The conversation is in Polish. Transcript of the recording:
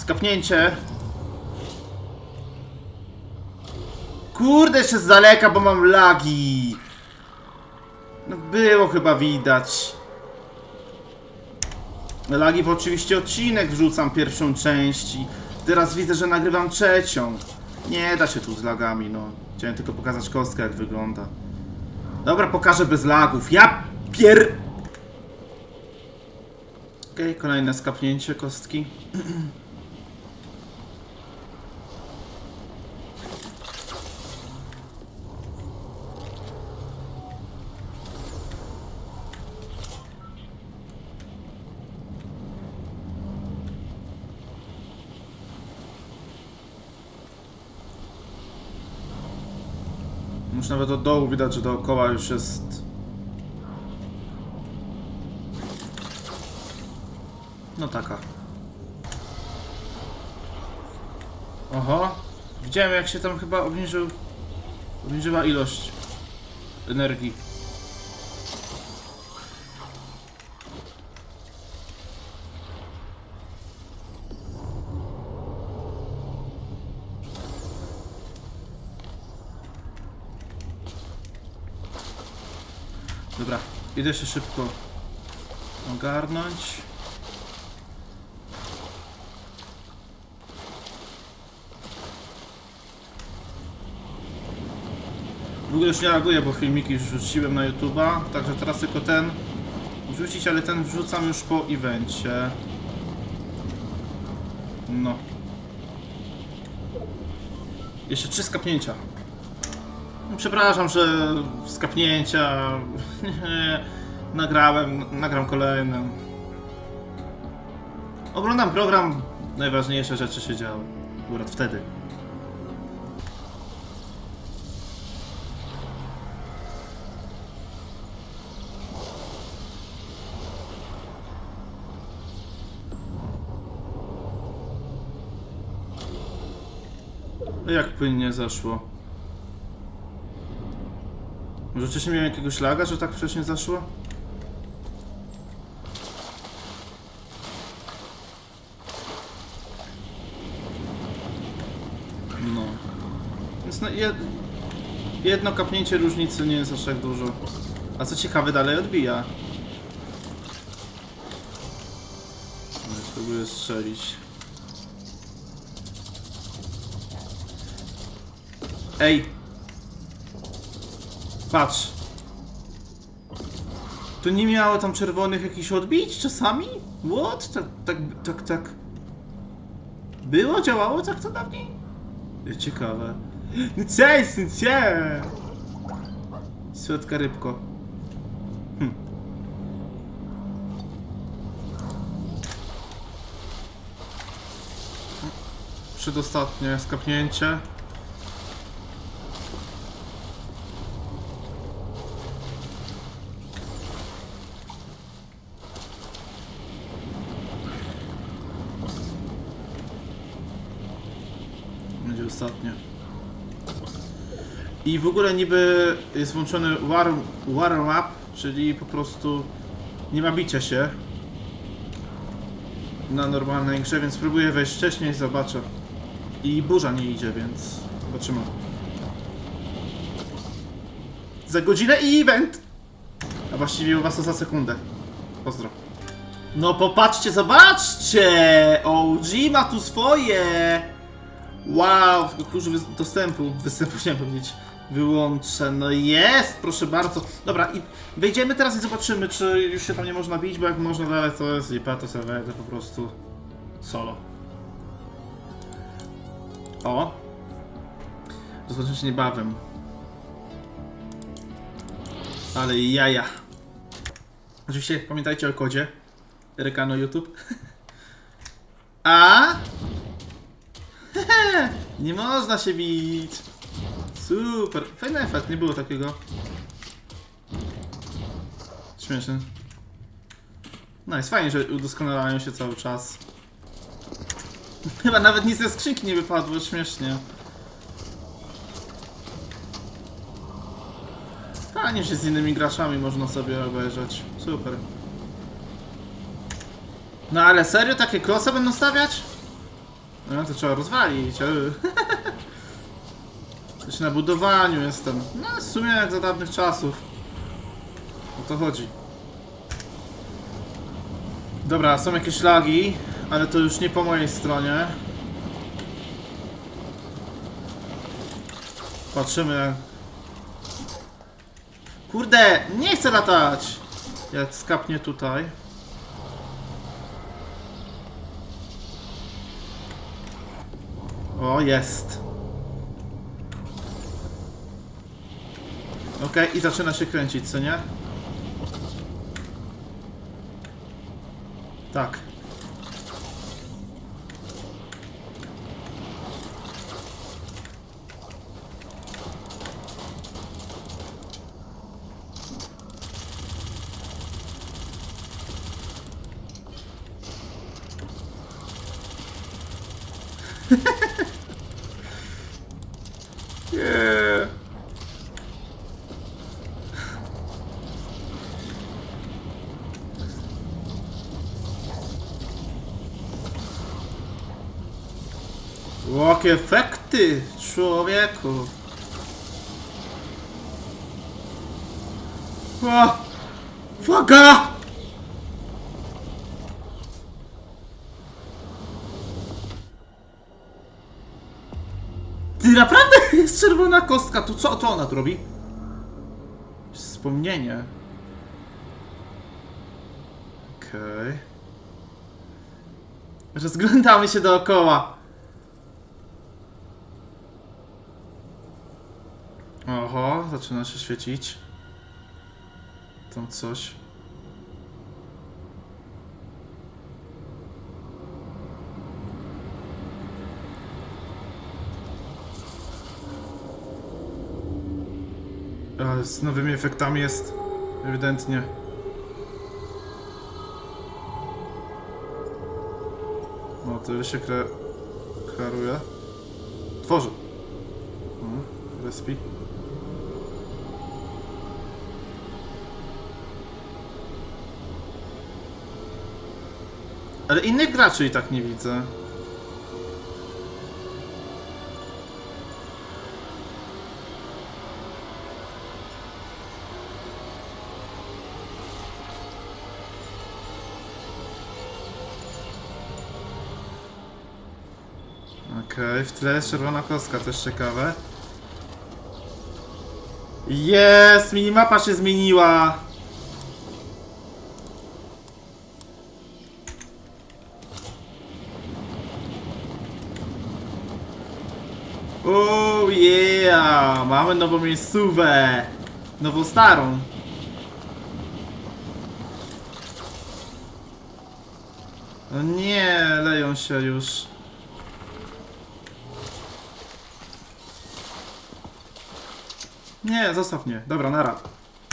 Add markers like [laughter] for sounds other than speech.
Skapnięcie. Kurde, jeszcze z daleka, bo mam lagi. No było chyba widać. Lagi, bo oczywiście odcinek wrzucam pierwszą część i teraz widzę, że nagrywam trzecią. Nie da się tu z lagami, no. Chciałem tylko pokazać kostkę, jak wygląda. Dobra, pokażę bez lagów. Ja pier... Okej, kolejne skapnięcie kostki. [clears throat] Już nawet od dołu widać, że dookoła już jest... No taka. Oho. Widziałem jak się tam chyba obniżył... Obniżyła ilość energii. Dobra, idę się szybko ogarnąć. W ogóle już nie reaguję, bo filmiki już wrzuciłem na YouTube'a, także teraz tylko ten wrzucić, ale ten wrzucam już po evencie. No. Jeszcze trzy skapnięcia. Przepraszam, że skapnięcia. [laughs] Nagrałem, nagram kolejny. Oglądam program, najważniejsze rzeczy się działy. Akurat wtedy. Jak płynnie zaszło? Może wcześniej miałem jakiegoś laga, że tak wcześnie zaszło? No. Więc no jed... jedno kapnięcie różnicy nie jest aż tak dużo. A co ciekawe, dalej odbija. No, Spróbuję strzelić. Ej! Patrz. To nie miało tam czerwonych jakichś odbić czasami? What? Tak, tak, tak, tak. Było? Działało tak to dawniej? Ciekawe. Cześć, no cie! Słodka rybko. Hm. Przedostatnie skapnięcie. Będzie ostatnie. I w ogóle niby jest włączony warm, warm up, czyli po prostu nie ma bicia się na normalnej grze, więc spróbuję wejść wcześniej, zobaczę. I burza nie idzie, więc zobaczymy. Za godzinę i event! A właściwie u was to za sekundę. Pozdro. No popatrzcie, zobaczcie! OG ma tu swoje! Wow, tylko klucz wy- dostępu, występu [laughs] chciałem powiedzieć, wyłączę. No jest, proszę bardzo. Dobra, i wejdziemy teraz i zobaczymy, czy już się tam nie można bić, bo jak można dalej, to jest lipa, to po prostu solo. O! Rozpoczynamy się niebawem. Ale jaja. Oczywiście pamiętajcie o kodzie. Rekano YouTube. [laughs] A? [laughs] Nie można się bić. Super. Fajny efekt, nie było takiego. Śmieszny. No jest fajnie, że udoskonalają się cały czas. [laughs] Chyba nawet nic ze skrzynki nie wypadło, śmiesznie. Fajnie, że z innymi graczami można sobie obejrzeć. Super. No ale serio takie klosy będą stawiać? No to trzeba rozwalić. [laughs] Coś na budowaniu jestem. No w sumie jak za dawnych czasów. O to chodzi. Dobra, są jakieś lagi, ale to już nie po mojej stronie. Patrzymy. Kurde, nie chcę latać! Jak skapnie tutaj. O, jest. Okej, i zaczyna się kręcić, co nie? Tak. [laughs] Nie. Jakie efekty, człowieku. O, uwaga! Ty naprawdę [laughs] jest czerwona kostka, to co to ona tu robi? Wspomnienie. Okej. Rozglądamy się dookoła. Oho, zaczyna się świecić. Tam coś. Z nowymi efektami jest ewidentnie. O, to już się kre... klaruje. Tworzy. O, respi. Ale innych graczy i tak nie widzę. Okej, w tle jest czerwona kostka, też ciekawe. Jest! Minimapa się zmieniła! Oh yeah! Mamy nową miejscówę! Nową starą. No nie, leją się już. Nie, zostaw mnie. Dobra, nara.